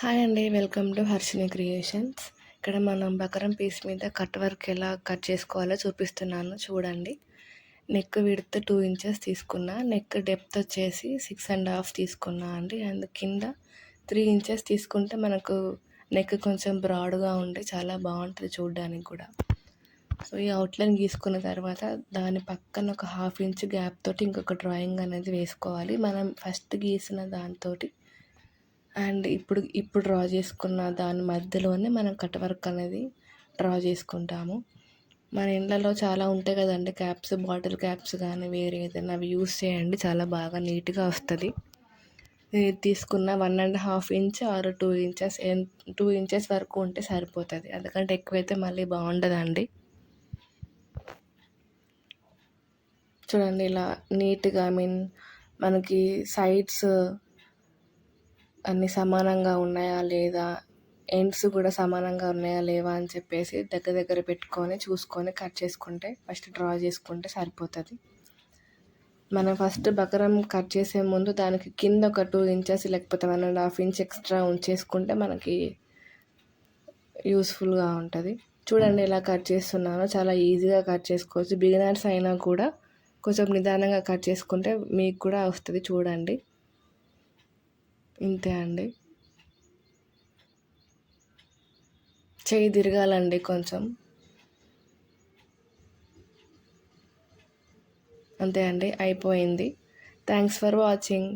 Hi అండి welcome to Harshini creations. ఇక్కడ మనం బకరం పీస్ మీద కట్ వర్క్ ఎలా కట్ చేసుకోవాలో చూపిస్తున్నాను చూడండి. నెక్ విడత్ టూ ఇంచెస్ తీసుకున్నా నెక్ డెప్త్ వచ్చేసి సిక్స్ అండ్ హాఫ్ తీసుకున్నా అండి. అండ్ కింద త్రీ ఇంచెస్ తీసుకుంటే మనకు నెక్ కొంచెం బ్రాడ్గా ఉండి చాలా బాగుంటుంది చూడడానికి కూడా. సో ఈ అవుట్లైన్ గీసుకున్న తర్వాత దాని పక్కన ఒక హాఫ్ ఇంచ్ గ్యాప్ తోటి ఇంకొక డ్రాయింగ్ అనేది వేసుకోవాలి. మనం ఫస్ట్ గీసిన దాంతో అండ్ ఇప్పుడు ఇప్పుడు డ్రా చేసుకున్న దాని మధ్యలోనే మనం కట్ వర్క్ అనేది డ్రా చేసుకుంటాము. మన ఇండ్లలో చాలా ఉంటాయి కదండి క్యాప్స్ బాటిల్ క్యాప్స్ కానీ వేరే ఏదైనా అవి యూస్ చేయండి. చాలా బాగా నీట్గా వస్తుంది. నేను తీసుకున్న one and half inch or two inches two inches వరకు ఉంటే సరిపోతుంది. ఎందుకంటే ఎక్కువైతే మళ్ళీ బాగుండదండి. చూడండి ఇలా నీట్గా ఐ మీన్ మనకి సైడ్స్ అన్నీ సమానంగా ఉన్నాయా లేదా? ఎండ్స్ కూడా సమానంగా ఉన్నాయా లేవా అని చెప్పేసి దగ్గర దగ్గర పెట్టుకొని చూసుకొని కట్ చేసుకుంటే ఫస్ట్ డ్రా చేసుకుంటే సరిపోతుంది. మనం ఫస్ట్ బకరం కట్ చేసే ముందు దానికి కింద ఒక టూ ఇంచెస్ లేకపోతే one and half inch extra ఉంచేసుకుంటే మనకి యూస్ఫుల్గా ఉంటుంది. చూడండి ఎలా కట్ చేస్తున్నానో. చాలా ఈజీగా కట్ చేసుకోవచ్చు. బిగినర్స్ అయినా కూడా కొంచెం నిదానంగా కట్ చేసుకుంటే మీకు కూడా వస్తుంది చూడండి. ఇంతే అండి. చేయి తిరగాలండి కొంచెం. అంతే అండి అయిపోయింది. Thanks for watching